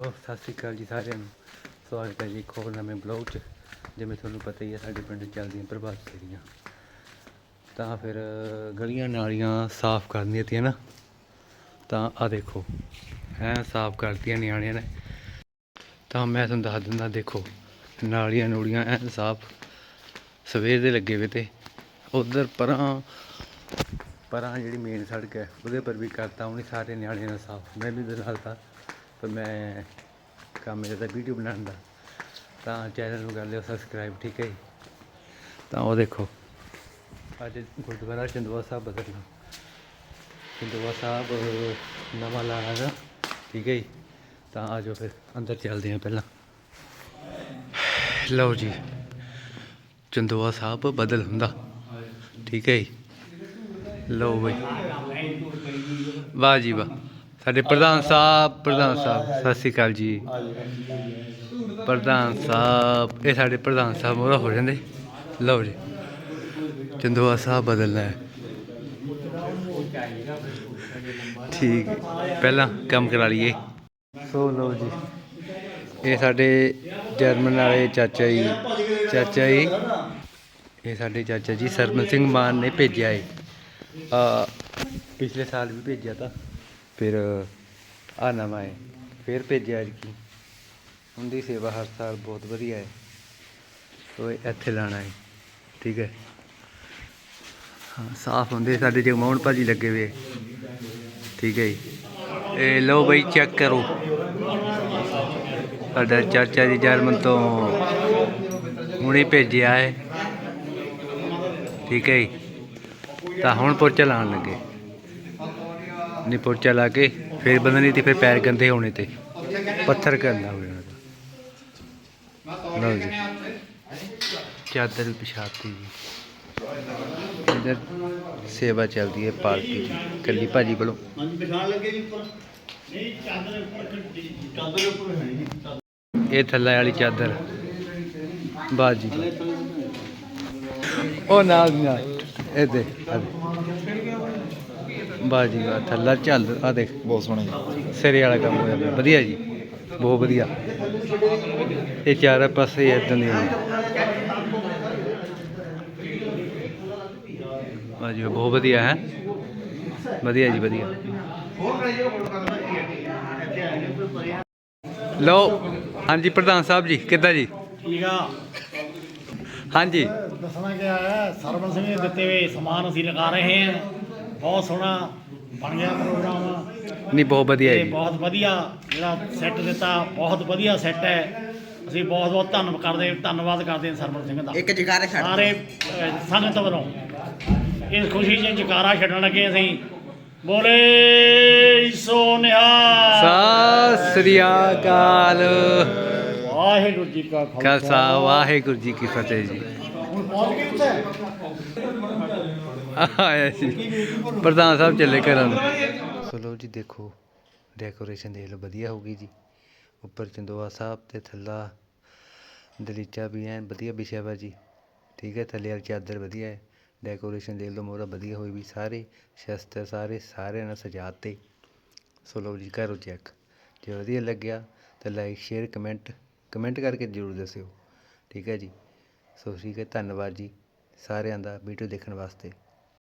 ਸਤਿ ਸ਼੍ਰੀ ਅਕਾਲ ਜੀ ਸਾਰਿਆਂ ਨੂੰ। ਸਵਾਗਤ ਹੈ ਜੀ ਇੱਕ ਹੋਰ ਨਵੇਂ ਬਲੌਗ 'ਚ, ਜਿਵੇਂ ਤੁਹਾਨੂੰ ਪਤਾ ਹੀ ਹੈ, ਸਾਡੇ ਪਿੰਡ ਚੱਲਦੀਆਂ ਪ੍ਰਭਾਤ ਫੇਰੀਆਂ। ਤਾਂ ਫਿਰ, ਗਲੀਆਂ ਨਾਲੀਆਂ ਸਾਫ਼ ਕਰਨੀਆਂ ਤੀਆਂ ਨਾ। ਤਾਂ ਆ ਦੇਖੋ ਐ ਸਾਫ਼ ਕਰਤੀਆਂ ਨਿਆਣਿਆਂ ਨੇ। ਤਾਂ ਮੈਂ ਤੁਹਾਨੂੰ ਦੱਸ ਦਿੰਦਾ, ਦੇਖੋ, ਨਾਲੀਆਂ ਨੂਲੀਆਂ ਐਨ ਸਾਫ਼। ਸਵੇਰ ਦੇ ਲੱਗੇ ਵੇ ਤੇ, ਉਧਰ ਪਰਾਂ ਪਰਾਂ ਜਿਹੜੀ ਮੇਨ ਸੜਕ ਹੈ, ਉਹਦੇ ਪਰ ਵੀ ਕਰਤਾ, ਉਹਨੇ ਸਾਰੇ ਨਿਆਣਿਆਂ ਨੇ ਸਾਫ਼। ਮੈਂ ਵੀ ਉਹਦੇ ਨਾਲ ਤਾਂ ਪਰ ਮੈਂ ਕੰਮ ਮੇਰਾ ਵੀਡੀਓ ਬਣਾਉਣ ਦਾ। ਤਾਂ ਚੈਨਲ ਨੂੰ ਕਰ ਲਿਓ ਸਬਸਕ੍ਰਾਈਬ ਠੀਕ ਹੈ ਜੀ? ਤਾਂ ਉਹ ਦੇਖੋ, ਅੱਜ ਗੁਰਦੁਆਰਾ ਚੰਦਵਾ ਸਾਹਿਬ ਬਦਲਣਾ। ਚੰਦਵਾ ਸਾਹਿਬ, ਨਵਾਂ ਲਾਣਾ ਦਾ, ਠੀਕ ਹੈ ਜੀ? ਤਾਂ ਆ ਜਾਓ ਫਿਰ, ਅੰਦਰ ਚੱਲਦੇ ਹਾਂ ਪਹਿਲਾਂ। ਲਓ ਜੀ, ਚੰਦੋਆ ਸਾਹਿਬ ਬਦਲ ਹੁੰਦਾ, ਠੀਕ ਹੈ ਜੀ? ਲਓ ਬਈ। ਵਾਹ ਜੀ ਵਾਹ। ਸਾਡੇ ਪ੍ਰਧਾਨ ਸਾਹਿਬ ਪ੍ਰਧਾਨ ਸਾਹਿਬ, ਸਤਿ ਸ਼੍ਰੀ ਅਕਾਲ ਜੀ। ਪ੍ਰਧਾਨ ਸਾਹਿਬ, ਇਹ ਸਾਡੇ ਪ੍ਰਧਾਨ ਸਾਹਿਬ ਮੋਰਾ ਹੋ ਜਾਂਦੇ। ਲਓ ਜੀ, ਚੰਦੋਆ ਸਾਹਿਬ ਬਦਲਣਾ ਹੈ ਠੀਕ, ਪਹਿਲਾਂ ਕੰਮ ਕਰਾ ਲਈਏ। ਸੋ ਲਓ ਜੀ, ਇਹ ਸਾਡੇ ਜਰਮਨ ਵਾਲੇ ਚਾਚਾ ਜੀ ਚਾਚਾ ਜੀ। ਇਹ ਸਾਡੇ ਚਾਚਾ ਜੀ ਸਰਮਨ ਸਿੰਘ ਮਾਨ ਨੇ ਭੇਜਿਆ ਏ। ਆ, ਪਿਛਲੇ ਸਾਲ ਵੀ ਭੇਜਿਆ ਤਾਂ। ਫਿਰ ਆ ਨਵਾਂ ਹੈ, ਫਿਰ ਭੇਜਿਆ ਜੀ। ਉਹਦੀ ਸੇਵਾ ਹਰ ਸਾਲ ਬਹੁਤ ਵਧੀਆ ਹੈ। ਸੋ ਇੱਥੇ ਲਾਣਾ ਹੈ, ਠੀਕ ਹੈ। ਹਾਂ, ਸਾਫ਼ ਹੁੰਦੇ ਸਾਡੇ ਜਗਮੋਹਨ ਭਾਜੀ ਲੱਗੇ ਵੇ ਠੀਕ ਹੈ ਜੀ। ਇਹ ਲਓ ਬਈ ਚੈੱਕ ਕਰੋ। ਸਾਡਾ ਚਾਚਾ ਜੀ ਜਰਮਨ ਤੋਂ ਹੁਣੇ ਭੇਜਿਆ ਹੈ। ਠੀਕ ਹੈ ਜੀ। ਤਾਂ ਹੁਣ ਪੋਚਾ ਲਾਉਣ ਲੱਗੇ। ਨਹੀਂ ਪੋਚਾ ਲਾ ਕੇ ਫਿਰ ਬੰਦਨੀ ਤੇ ਫਿਰ ਪੈਰ ਗੰਦੇ ਹੋਣੇ ਤੇ ਪੱਥਰ ਕਰਨਾ ਹੋ ਜਾਣਾ। ਲਓ ਜੀ। ਚਾਦਰ ਪਿਛਾਤੀ ਜੀ। ਇਧਰ ਸੇਵਾ ਚੱਲਦੀ ਹੈ ਪਾਰਟੀ ਦੀ ਕੱਲੀ ਭਾਜੀ ਕੋਲੋਂ। ਇਹ ਥੱਲੇ ਵਾਲੀ ਚਾਦਰ। ਬਾਜੀ। ਉਹ ਨਾਲ ਨਾਲ। ਇਹ ਦੇ ਬਾਜੀ ਦਾ ਥੱਲਾ ਚੱਲ ਆ ਦੇਖ। ਬਹੁਤ ਸੋਹਣਾ ਜੀ। ਸਿਰੇ ਵਾਲਾ ਕੰਮ ਹੋਇਆ ਪਿਆ। ਵਧੀਆ ਜੀ ਬਹੁਤ ਵਧੀਆ। ਇਹ ਚਾਰੇ ਪਾਸੇ ਇਦਾਂ ਦੀ ਬਾਜੀ ਬਹੁਤ ਵਧੀਆ ਹੈ? ਵਧੀਆ ਜੀ ਵਧੀਆ। ਲਓ ਹਾਂਜੀ ਪ੍ਰਧਾਨ ਸਾਹਿਬ ਜੀ ਕਿੱਦਾਂ ਜੀ? ਠੀਕ ਆ। ਹਾਂਜੀ। ਦੱਸਣਾ ਕੀ ਹੈ ਸਰਵਨ ਸਿੰਘ ਦੇ ਦਿੱਤੇ ਹੋਏ ਸਮਾਨ ਅਸੀਂ ਲਗਾ ਰਹੇ ਹਾਂ। ਬਹੁਤ ਸੋਹਣਾ ਬਣ ਗਿਆ ਪ੍ਰੋਗਰਾਮ ਨਹੀਂ ਬਹੁਤ ਵਧੀਆ ਤੇ ਜੀ। ਬਹੁਤ ਵਧੀਆ ਜਿਹੜਾ ਸੈੱਟ ਦਿੱਤਾ ਬਹੁਤ ਵਧੀਆ ਸੈੱਟ ਹੈ। ਅਸੀਂ ਬਹੁਤ ਬਹੁਤ ਧੰਨਵਾਦ ਕਰਦੇ ਧੰਨਵਾਦ ਕਰਦੇ ਹਾਂ ਸਰਵਨ ਸਿੰਘ ਦਾ। ਇੱਕ ਜਗਾਰੇ ਛੱਡ। ਦਿਓ। ਸਾਰੇ ਅਹ, ਸੰਗਤ ਵੱਲੋਂ। ਇਸ ਖੁਸ਼ੀ 'ਚ ਜਕਾਰਾ ਛੱਡਣ ਲੱਗੇ ਅਸੀਂ। ਬੋਲੇ ਸੋਨਿਆ ਸਤਿ ਸ੍ਰੀ ਅਕਾਲ। ਵਾਹਿਗੁਰੂ ਜੀ ਕਾ ਖਾਲਸਾ ਵਾਹਿਗੁਰੂ ਜੀ ਕੀ ਫਤਿਹ ਜੀ। ਹੁਣ ਪਹੁੰਚ ਗਏ ਉੱਥੇ? ਆਇਆ ਸੀ। ਪ੍ਰਧਾਨ ਸਾਹਿਬ ਚੱਲੇ ਘਰਾਂ। ਨੂੰ ਸੋ ਲਓ ਜੀ, ਦੇਖੋ। ਡੈਕੋਰੇਸ਼ਨ ਦੇਖ ਲਓ, ਵਧੀਆ ਹੋ ਗਈ ਜੀ। ਉੱਪਰ ਚੰਦੋਆ ਸਾਹਿਬ ਤੇ ਥੱਲਾ ਦਲੀਚਾ ਵੀ ਐਨ ਵਧੀਆ ਵਿਛਿਆ ਵਾ ਜੀ। ਠੀਕ ਹੈ, ਥੱਲੇ ਵਾਲੀ ਚਾਦਰ ਵਧੀਆ ਹੈ। ਡੈਕੋਰੇਸ਼ਨ ਦੇਖ ਲਓ ਮੋਰਾ ਵਧੀਆ ਹੋਈ ਵੀ ਸਾਰੇ, ਸ਼ਸਤਰ ਸਾਰੇ, ਸਾਰਿਆਂ ਨਾਲ ਸਜਾਤੇ। ਸੋ ਲਓ ਜੀ ਕਰੋ ਚੈੱਕ ਜੇ ਵਧੀਆ ਲੱਗਿਆ ਤਾਂ ਲਾਈਕ ਸ਼ੇਅਰ ਕਮੈਂਟ ਕਮੈਂਟ ਕਰਕੇ ਜ਼ਰੂਰ ਦੱਸਿਓ। ਠੀਕ ਹੈ ਜੀ। ਸੋ ਠੀਕ ਹੈ, ਧੰਨਵਾਦ ਜੀ ਸਾਰਿਆਂ ਦਾ ਵੀਡੀਓ ਦੇਖਣ ਵਾਸਤੇ।